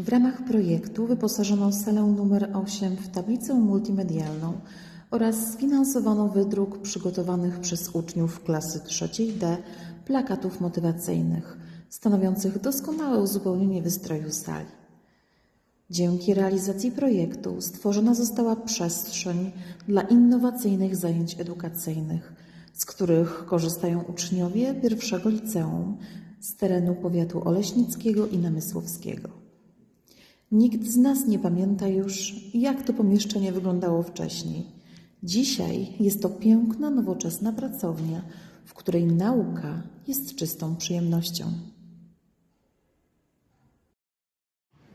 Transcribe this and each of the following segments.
W ramach projektu wyposażono salę numer 8 w tablicę multimedialną oraz sfinansowano wydruk przygotowanych przez uczniów klasy trzeciej D plakatów motywacyjnych, stanowiących doskonałe uzupełnienie wystroju sali. Dzięki realizacji projektu stworzona została przestrzeń dla innowacyjnych zajęć edukacyjnych, z których korzystają uczniowie pierwszego liceum z terenu powiatu oleśnickiego i namysłowskiego. Nikt z nas nie pamięta już, jak to pomieszczenie wyglądało wcześniej. Dzisiaj jest to piękna, nowoczesna pracownia, w której nauka jest czystą przyjemnością.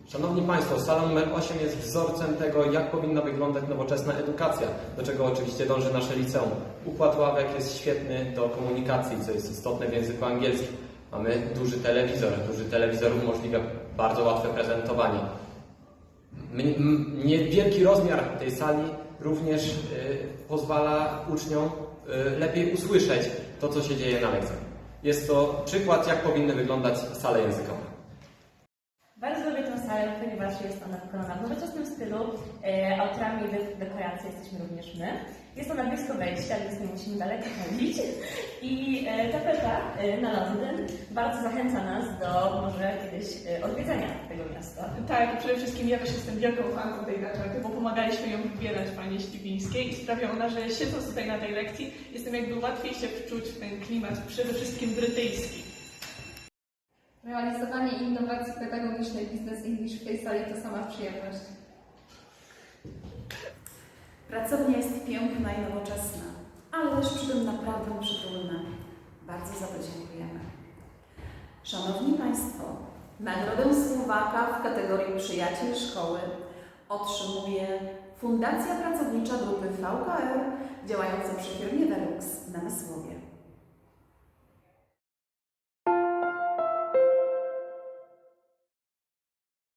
Szanowni Państwo, sala numer 8 jest wzorcem tego, jak powinna wyglądać nowoczesna edukacja, do czego oczywiście dąży nasze liceum. Układ ławek jest świetny do komunikacji, co jest istotne w języku angielskim. Mamy duży telewizor. Duży telewizor umożliwia bardzo łatwe prezentowanie. Niewielki rozmiar tej sali również y, pozwala uczniom y, lepiej usłyszeć to, co się dzieje na lekcjach. Jest to przykład, jak powinny wyglądać sale językowe. Bardzo lubię tę salę, ponieważ jest ona wykonana w nowoczesnym stylu. E, autorami de- dekoracji jesteśmy również my. Jest ona blisko wejścia, musimy daleko chodzić. I e, tapeta e, na Londyn bardzo zachęca nas do może kiedyś e, odwiedzenia tego miasta. Tak, przede wszystkim ja też jestem wielką fanką tej tapety, bo pomagaliśmy ją wybierać Pani Ścibińskiej i sprawia ona, że siedząc tutaj na tej lekcji, jestem jakby łatwiej się wczuć w ten klimat, przede wszystkim brytyjski. Realizowanie innowacji pedagogicznej Business English w tej sali to sama przyjemność. Pracownia jest piękna i nowoczesna, ale też przy tym naprawdę przytulna. Bardzo za to dziękujemy. Szanowni Państwo, nagrodę Słowaka w kategorii Przyjaciel Szkoły otrzymuje Fundacja Pracownicza Grupy VKR działająca przy firmie Velux na Mysłowie.